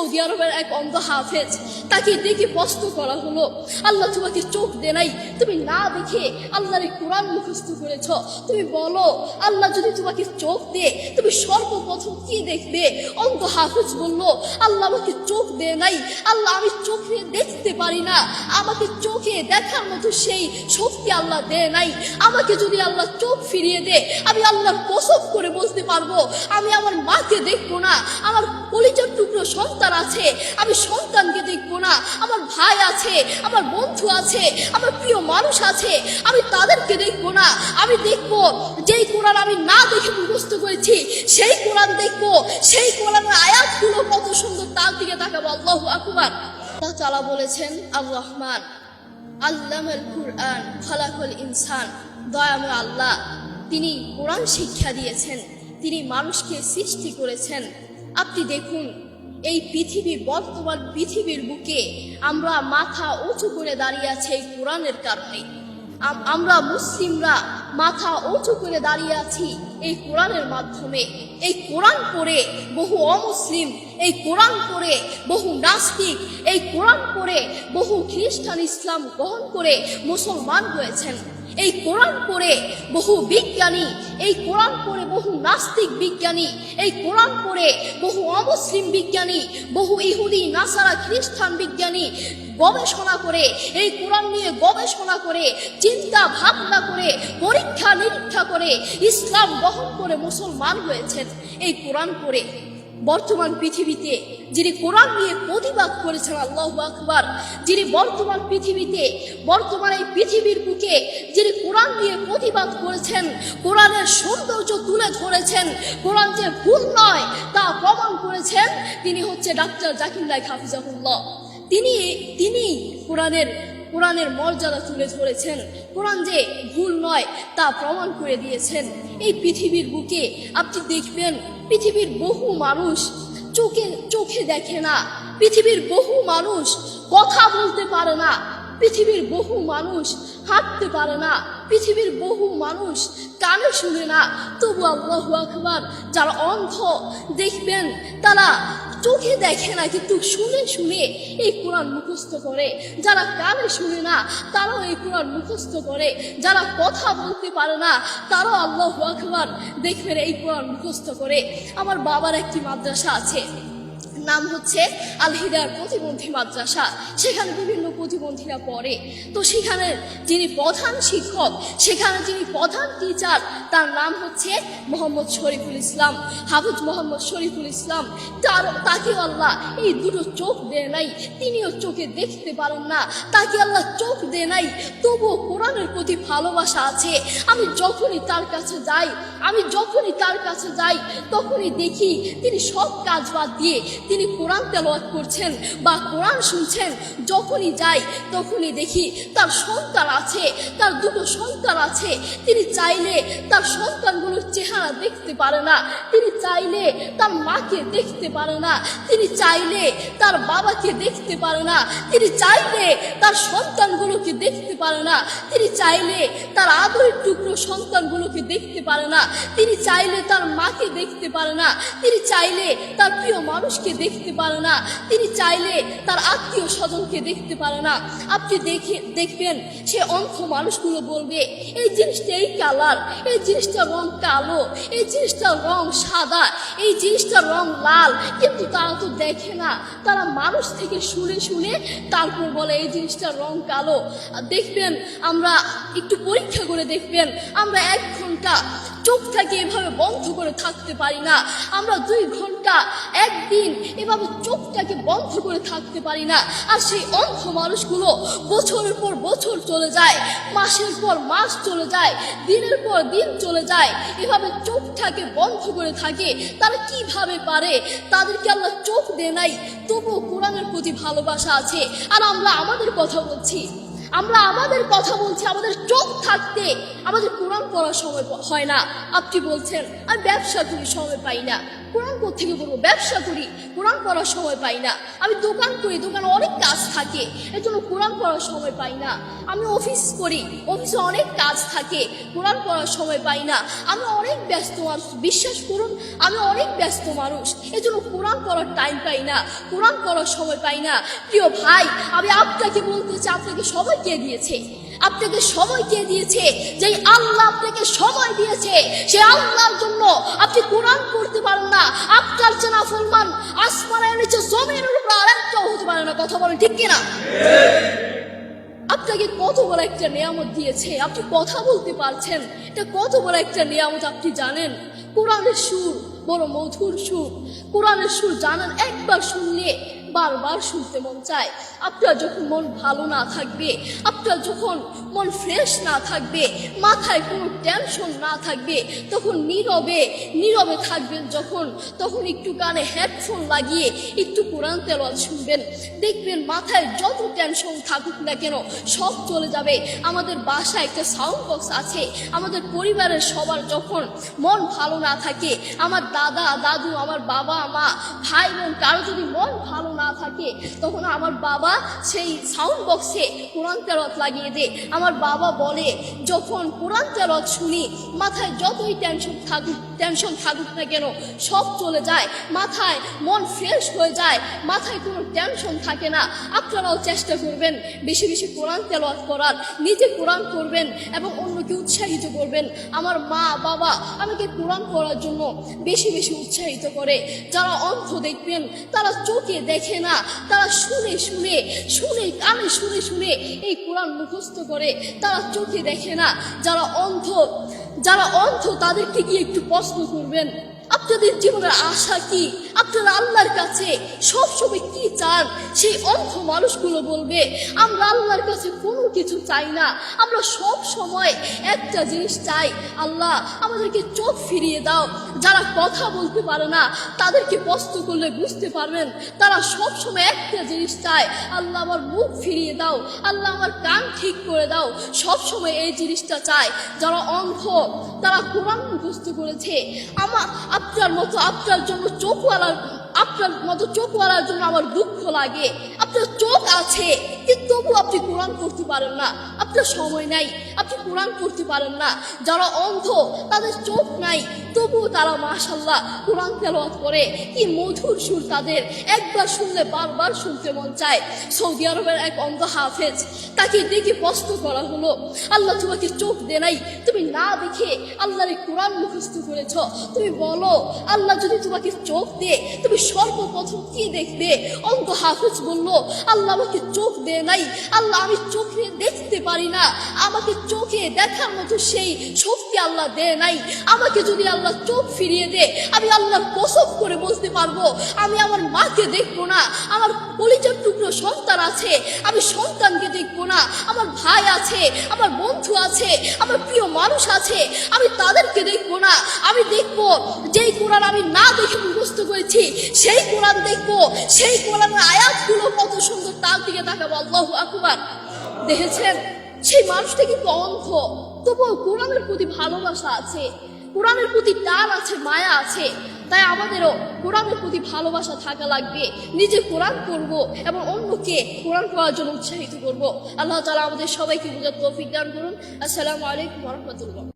Saudi আরবের এক অন্ধ হাফেজ, তাকে দেখে প্রশ্ন করা হলো, আল্লাহ তোমাকে চোখ দে নাই, তুমি না দেখে আল্লাহর কোরআন মুখস্থ করেছ। তুমি বলো, আল্লাহ যদি তোমাকে চোখ দে, তুমি সর্বপ্রথম কি দেখবে? অন্ধ হাফেজ বলল, আল্লাহ আমাকে চোখ দে নাই, আল্লাহ আমি চোখে দেখতে পারি না। আমাকে চোখে দেখার মতো সেই শক্তি আল্লাহ দে নাই। আমাকে যদি আল্লাহ চোখ ফিরিয়ে দে, আমি আল্লাহর কসব করে বলতে পারব, আমি আমার মাকে দেখব না, আমার কলিজার টুকরো সন্তান আছে, আমি সন্তানকে দেখব না, আমার ভাই আছে, আমার বন্ধু আছে, আমার প্রিয় মানুষ আছে, আমি তাদেরকে দেখব না, আমি দেখব যেই কোরআন আমি না দেখে মুখস্থ করেছি, সেই কোরআন দেখব, সেই কোরআনের আয়াতগুলো কত সুন্দর তার দিকে তাকাবো, আল্লাহু আকবার। আল্লাহ তাআলা বলেছেন আর রহমান আল্লামাল কুরআন, খালাকুল ইনসান, দয়াময় আল্লাহ, তিনি কোরআন শিক্ষা দিয়েছেন, তিনি মানুষকে সৃষ্টি করেছেন। আপনি দেখুন এই পৃথিবী বর্তমান পৃথিবীর বুকে আমরা মাথা উঁচু করে দাঁড়িয়ে আছি এই কোরআনের কারণে। আমরা মুসলিমরা মাথা উঁচু করে দাঁড়িয়ে আছি এই কোরআনের মাধ্যমে। এই কোরআন পড়ে বহু অমুসলিম, এই কোরআন পড়ে বহু নাস্তিক, এই কোরআন পড়ে বহু খ্রিস্টান ইসলাম গ্রহণ করে মুসলমান হয়েছেন। এই কোরআন পড়ে বহু বিজ্ঞানী এই কোরআন পড়ে বহু নাস্তিক বিজ্ঞানী, এই কোরআন পড়ে বহু অমুসলিম বিজ্ঞানী, বহু ইহুদি, নাসারা খ্রিস্টান বিজ্ঞানী গবেষণা করে, এই কোরআন নিয়ে গবেষণা করে, চিন্তা ভাবনা করে, পরীক্ষা নিরীক্ষা করে, ইসলাম বহন করে মুসলমান হয়েছেন। এই কোরআন পড়ে বর্তমান পৃথিবীতে, যিনি কোরআন নিয়ে প্রতিবাদ করেছেন, আল্লাহ আকবার, যিনি বর্তমান পৃথিবীতে, বর্তমান এই পৃথিবীর বুকে, যিনি কোরআন নিয়ে প্রতিবাদ করেছেন, কোরআনের সৌন্দর্য তুলে ধরেছেন, কোরআন যে ভুল নয় তা প্রমাণ করেছেন, তিনি হচ্ছে ডাক্তার জাকির হাফিজাহুল্লাহ। তিনি তিনি কোরআনের কোরআনের মর্যাদা তুলে ধরেছেন। কোরআন যে ভুল নয়, তা প্রমাণ করে দিয়েছেন। এই পৃথিবীর বুকে আপনি দেখবেন, পৃথিবীর বহু মানুষ চোখে চোখে দেখে না। পৃথিবীর বহু মানুষ কথা বলতে পারে না। পৃথিবীর বহু মানুষ হাঁটতে পারে না। পৃথিবীর বহু মানুষ কানে শুনে না। তবু আল্লাহ আকবার, যারা অন্ধ দেখবেন, তারা চোখে দেখে না, কিন্তু শুনে শুনে এই কোরআন মুখস্থ করে। যারা কানে শুনে না, তারাও এই কোরআন মুখস্থ করে। যারা কথা বলতে পারে না, তারাও আল্লাহ আকবার দেখবেন এই কোরআন মুখস্থ করে। আমার বাবার একটি মাদ্রাসা আছে। নাম হচ্ছে আল হিদার প্রতিবন্ধী মাদ্রাসা। সেখানে বিভিন্ন প্রতিবন্ধীরা পড়ে। তো সেখানে যিনি প্রধান শিক্ষক, সেখানে যিনি প্রধান টিচার তার নাম হচ্ছে মোহাম্মদ শরীফুল ইসলাম। হাফিজ মোহাম্মদ শরীফুল ইসলাম, তার, তাকে আল্লাহ এই দুটো চোখ দেয় নাই, তিনিও চোখে দেখতে পারেন না। তাকে আল্লাহ চোখ দেয় নাই, তবুও কোরআনের প্রতি ভালোবাসা আছে। আমি যখনই তার কাছে যাই, আমি যখনই তার কাছে যাই, তখনই দেখি তিনি সব কাজ বাদ দিয়ে তিনি কোরআন তেলাওয়াত করছেন বা কোরআন শুনছেন, যখনই যাই তখনই দেখি তার সন্তান আছে, তার দুটো সন্তান আছে। তিনি চাইলে তার সন্তানগুলোর চেহারা দেখতে পারে না। তিনি চাইলে তার মাকে দেখতে পারে না। তিনি চাইলে তার বাবাকে দেখতে পারে না। তিনি চাইলে তার সন্তানগুলোকে দেখতে পারে না। তিনি চাইলে তার আদরের টুকরো সন্তানগুলোকে দেখতে পারে না। তিনি চাইলে তার মাকে দেখতে পারে না। তিনি চাইলে তার প্রিয় মানুষকে দেখতে পারে না। তিনি চাইলে তার আত্মীয় স্বজনকে দেখতে পারে না। আপনি দেখে, দেখবেন সে অন্ধ মানুষগুলো বলবে, এই জিনিসটা এই কালার, এই জিনিসটার রং কালো, এই জিনিসটার রং সাদা, এই জিনিসটার রং লাল। কিন্তু তারা তো দেখে না। তারা মানুষ থেকে শুনে শুনে তারপর বলে, এই জিনিসটার রং কালো। দেখবেন, আমরা একটু পরীক্ষা করে দেখবেন, আমরা এক ঘণ্টা চোখটাকে এভাবে বন্ধ করে থাকতে পারি না। আমরা দুই ঘণ্টা, একদিন এভাবে চোখটাকে বন্ধ করে থাকতে পারি না। আর সেই অন্ধ মানুষগুলো বছরের পর বছর চলে যায়, মাসের পর মাস চলে যায়, দিনের পর দিন চলে যায়, এভাবে চোখটাকে বন্ধ করে থাকে। তারা কীভাবে পারে? তাদেরকে আল্লাহ চোখ দেয় নাই, তবুও কোরআনের প্রতি ভালোবাসা আছে। আর আমরা আমাদের কথা বলছি আমরা আমাদের কথা বলছি, আমাদের চোখ থাকতে আমাদের কোরআন পড়ার সময় হয় না। আপনি বলছেন আমি ব্যবসা করি, সময় পাই না। কোরআন থেকে বলব? ব্যবসা করি, কোরআন পড়ার সময় পাই না। আমি দোকান করি, দোকানে অনেক কাজ থাকে, এর জন্য কোরআন পড়ার সময় পাই না। আমি অফিস করি, অফিসে অনেক কাজ থাকে, কোরআন পড়ার সময় পাই না। আমি অনেক ব্যস্ত মানুষ, বিশ্বাস করুন, আমি অনেক ব্যস্ত মানুষ, এর জন্য কোরআন পড়ার টাইম পাই না, কোরআন পড়ার সময় পাই না। প্রিয় ভাই, আমি আপনাকে বলতে চাই, আপনাকে সময় কে দিয়েছে? আপনাকে সময় কে দিয়েছে? যে আল্লাহ আপনাকে সময় দিয়েছে, সে আল্লাহর জন্য আপনি কোরআন পড়তে পারেন না। আপনার চেনা ফলমান আসমানের নিচে জমিনের উপর আরেকটাও হতে পারে না। কথা বলেন ঠিক কিনা? আপনাকে কত বড় একটা নিয়ামত দিয়েছে, আপনি কথা বলতে পারছেন। এটা কত বড় একটা নিয়ামত আপনি জানেন? কোরআনের সুর বড় মধুর সুর। কোরআনের সুর জানেন, একবার শুনলে বারবার শুনতে মন চায়। আপনার যখন মন ভালো না থাকবে, আপনার যখন মন ফ্রেশ না থাকবে, মাথায় কোনো টেনশন না থাকবে, তখন নীরবে নীরবে থাকবেন যখন, তখন একটু কানে হেডফোন লাগিয়ে একটু কোরআন তেলাওয়াত শুনবেন। দেখবেন মাথায় যত টেনশন থাকুক না কেন, সব চলে যাবে। আমাদের বাসায় একটা সাউন্ড বক্স আছে, আমাদের পরিবারের সবার যখন মন ভালো না থাকে, আমার দাদা, দাদু, আমার বাবা, মা, ভাই বোন, কারও যদি মন ভালো না থাকে, তখন আমার বাবা সেই সাউন্ড বক্সে কোরআন তেরত লাগিয়ে দে। আমার বাবা বলে, যখন কোরআন তেরত শুনি, মাথায় যতই টেনশন থাকুক টেনশন থাকুক না কেন, সব চলে যায়। মাথায় মন ফ্রেশ হয়ে যায়, মাথায় কোনো টেনশন থাকে না। আপনারাও চেষ্টা করবেন বেশি বেশি কোরআন তেলাওয়াত করার। নিজে কোরআন করবেন এবং অন্যকে উৎসাহিত করবেন। আমার মা, বাবা আমাকে কোরআন করার জন্য বেশি বেশি উৎসাহিত করে। যারা অন্ধ দেখবেন, তারা চোখে দেখে না, তারা শুনে শুনে শুনে, কানে শুনে শুনে এই কোরআন মুখস্থ করে তারা চোখে দেখে না। যারা অন্ধ যারা অন্ধ তাদেরকে গিয়ে একটু প্রশ্ন করবেন, আপনাদের জীবনের আশা কি? আপনারা আল্লাহর কাছে সবসময় কি চান, সেই অন্ধ মানুষগুলো বলবে, আমরা আল্লাহর কাছে কোনো কিছু চাই না। আমরা সব সময় একটা জিনিস চাই। আল্লাহ, আমাদেরকে চোখ ফিরিয়ে দাও। যারা কথা বলতে পারে না, তাদেরকে প্রশ্ন করলে বুঝতে পারবেন, তারা সব সময় একটা জিনিস চায়। আল্লাহ, আমার মুখ ফিরিয়ে দাও। আল্লাহ, আমার কান ঠিক করে দাও। সব সময় এই জিনিসটা চায় যারা অন্ধ, তারা কোরআন মুখস্থ করেছে আমার আপনার মতো, আপনার জন্য আপনার মতো চোখওয়ালার জন্য আমার দুঃখ লাগে। আপনার চোখ আছে। পারেন না। আপনার সময় নাই। আপনি কোরআন করতে পারেন না। যারা অন্ধ, তাদের চোখ নাই। তবুও তারা মাশাল্লাহ কোরআন তেলাওয়াত করে। কি মধুর সুর তাদের। একবার শুনলে বারবার শুনতে মন চায়। সৌদি আরবের এক অন্ধ হাফেজ, তাকে দেখে প্রশ্ন করা হলো, আল্লাহ তোমাকে চোখ দে নাই। তুমি না দেখে আল্লাহর কোরআন মুখস্থ করেছ। তুমি বলো, আল্লাহ যদি তোমাকে চোখ দে, তুমি সর্বপ্রথম কি দেখবে? অন্ধ হাফেজ বলল, আল্লাহ আমাকে চোখ দে নাই। আল্লাহ আমি চোখে দেখতে পারি না। আমাকে চোখে দেখার মতো সেই শক্তি আল্লাহ দেয় নাই। আমাকে যদি আল্লাহ চোখ ফিরিয়ে দে আমি আল্লাহর কসব করে বলতে পারব, আমি আমার মাকে দেখব না, আমার কলিজার টুকরো সন্তান আছে, আমি সন্তানকে দেখব না, আমার ভাই আছে, আমার বন্ধু আছে, আমার প্রিয় মানুষ আছে, আমি তাদেরকে দেখব না। আমি দেখব, যেই কোরআন আমি না দেখে মুখস্থ করেছি, সেই কোরআন দেখব, সেই কোরআনের আয়াতগুলো কত সুন্দর, তার দিকে তাকাবো। আল্লাহ আকবার। দেখেছেন? সেই মানুষটা কিন্তু অন্ধ তবুও কোরআনের প্রতি ভালোবাসা আছে, কোরআনের প্রতি টান আছে, মায়া আছে। তাই আমাদেরও কোরআনের প্রতি ভালোবাসা থাকা লাগবে। নিজে কোরআন করব এবং অন্যকে কোরআন করার জন্য উৎসাহিত করব। আল্লাহ তালা আমাদের সবাইকে বোঝার তৌফিক দান করুন। আসসালামু আলাইকুম রহমতুল্লাহ।